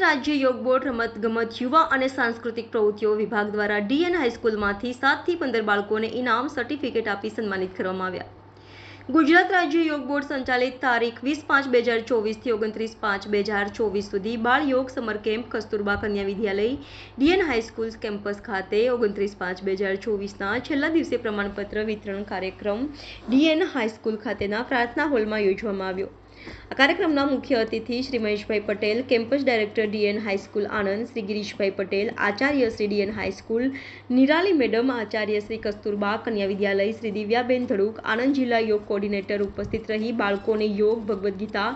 રાજ્ય યોગ બોર્ડ રમતગમત યુવા અને સાંસ્કૃતિક પ્રવૃત્તિઓ વિભાગ દ્વારા ડીએન હાઈસ્કૂલમાંથી સાતથી પંદર બાળકોને ઇનામ, સર્ટિફિકેટ આપી સન્માનિત કરવામાં આવ્યા. ગુજરાત રાજ્ય યોગ બોર્ડ સંચાલિત તારીખ વીસ પાંચ બે હજાર ચોવીસથી ઓગણત્રીસ પાંચ બે હજાર ચોવીસ સુધી બાળ યોગ સમર કેમ્પ, કસ્તુરબા કન્યા વિદ્યાલય, ડીએન હાઈસ્કૂલ કેમ્પસ ખાતે ઓગણત્રીસ પાંચ બે હજાર ચોવીસના છેલ્લા દિવસે પ્રમાણપત્ર વિતરણ કાર્યક્રમ ડીએન હાઈસ્કૂલ ખાતેના પ્રાર્થના હોલમાં યોજવામાં આવ્યો. આ કાર્યક્રમના મુખ્ય અતિથિ Shri Maheshbhai Patel, campus director DN high school Anand, Shri Girishbhai Patel, Acharya Shri DN high school, Nirali madam, Acharya Shri Kasturba, કન્યા વિદ્યાલય શ્રી દિવ્યાબેન ધડુક, આણંદ જિલ્લા યોગ કોર્ડિનેટર ઉપસ્થિત રહી બાળકોને યોગ, ભગવદ્ ગીતા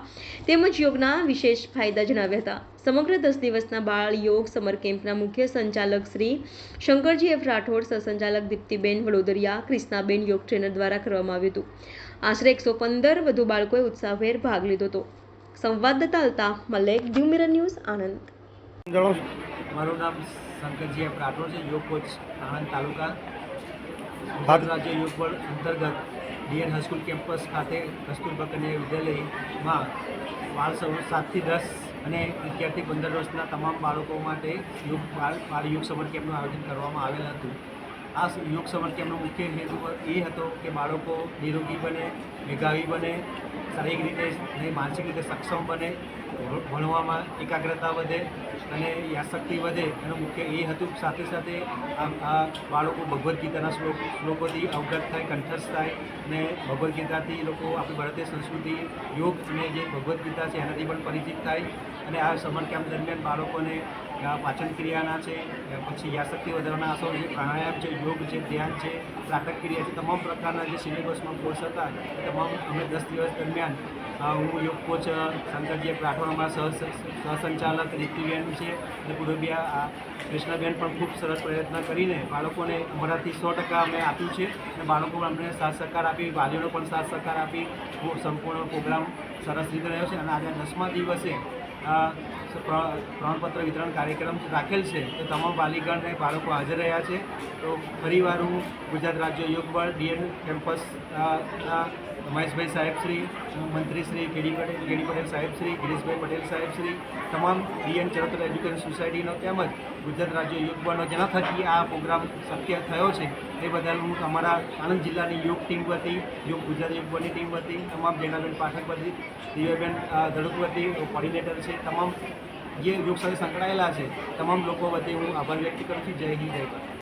તેમજ યોગના વિશેષ ફાયદા જણાવ્યા હતા. સમગ્ર દસ દિવસના બાળ યોગ સમર કેમ્પના મુખ્ય સંચાલક શ્રી શંકરજી એફ રાઠોડ સહસંચાલક દીપ્તિબેન વડોદરિયા ક્રિષ્નાબેન યોગ ટ્રેનર દ્વારા કરવામાં આવ્યું હતું. આશરે એકસો પંદર વધુ બાળકોએ ઉત્સાહભેર ભાગ લીધો હતો. સંવાદદાતા અલ્તાફ મલેક ન્યૂ ન્યૂઝ, આણંદ. મારું નામ શંકરજી એફ છે, યોગ કોચ આણંદ તાલુકા. ગુજરાત રાજ્ય યોગ બળ અંતર્ગત ડીએન હાઈસ્કૂલ કેમ્પસ ખાતે કસ્તુરબા કન્યા વિદ્યાલયમાં બાળ સૌ સાતથી દસ અને અગિયારથી પંદર વર્ષના તમામ બાળકો માટે યોગ બાળ બાળ યોગ સમર કેમ્પનું આયોજન કરવામાં આવેલ હતું. આ યોગ સમર કેમ્પનો મુખ્ય હેતુ એ હતો કે બાળકો નિરોગી બને મેઘાવી બને, શારીરિક રીતે અને માનસિક રીતે સક્ષમ બને ભણવામાં એકાગ્રતા વધે અને યાદશક્તિ વધે. એનું મુખ્ય એ હતું સાથે સાથે આ બાળકો ભગવદ્ ગીતાના શ્લોક, શ્લોકોથી અવગત થાય, કંઠસ્થ થાય અને ભગવદ્ ગીતાથી લોકો આપણી ભારતીય સંસ્કૃતિ, યોગ અને જે ભગવદ્ ગીતા છે એનાથી પણ પરિચિત થાય. અને આ સમર કેમ્પ દરમિયાન બાળકોને પાચન ક્રિયાના છે પછી યાદશક્તિ વધારવાના આસનો છે, પ્રાણાયામ છે, યોગ છે, ધ્યાન છે ત્રાટક ક્રિયા છે, તમામ પ્રકારના જે સિલેબસમાં કોર્સ હતા તમામ અમે દસ દિવસ દરમિયાન હું યોગ કોચ શંકરજી રાઠોડ સહ સહસંચાલક રીતિબેન છે, અને પૂર્વબિયા કૃષ્ણાબેન પણ ખૂબ સરસ પ્રયત્ન કરીને બાળકોને અમારાથી સો ટકા અમે આપ્યું છે, અને બાળકો પણ અમને સાથ સહકાર આપી, વાલીઓનો પણ સાથ સહકાર આપી સંપૂર્ણ પ્રોગ્રામ સરસ રીતે રહ્યો છે, અને આજે દસમા દિવસે પ્રમાણપત્ર વિતરણ કાર્યક્રમ રાખેલ છે. તો તમામ વાલીગણ અને બાળકો હાજર રહ્યા છે. તો ફરીવાર હું ગુજરાત રાજ્ય યોગ બળ ડીએન કેમ્પસ મહેશભાઈ સાહેબશ્રી મંત્રીશ્રી કેડી પટેલ કેડી પટેલ સાહેબશ્રી ગિરીશભાઈ પટેલ સાહેબશ્રી તમામ ડીએન ચરોતર એજ્યુકેશન સોસાયટીનો તેમજ ગુજરાત રાજ્ય યોગ બળનો જેના થકી આ પ્રોગ્રામ શક્ય થયો છે, એ બદલ હું અમારા આણંદ જિલ્લાની યોગ ટીમ વતી યોગ ગુજરાત યોગ બોર્ડની ટીમ વતી, તમામ જેનાબેન પાઠક વતી, દિવ્યાબેન ધડુક વતી કોર્ડિનેટર છે, તમામ જે યોગ સાથે સંકળાયેલા છે, તમામ લોકો વતી હું આભાર વ્યક્ત કરું છું. જય હિન્દ, જય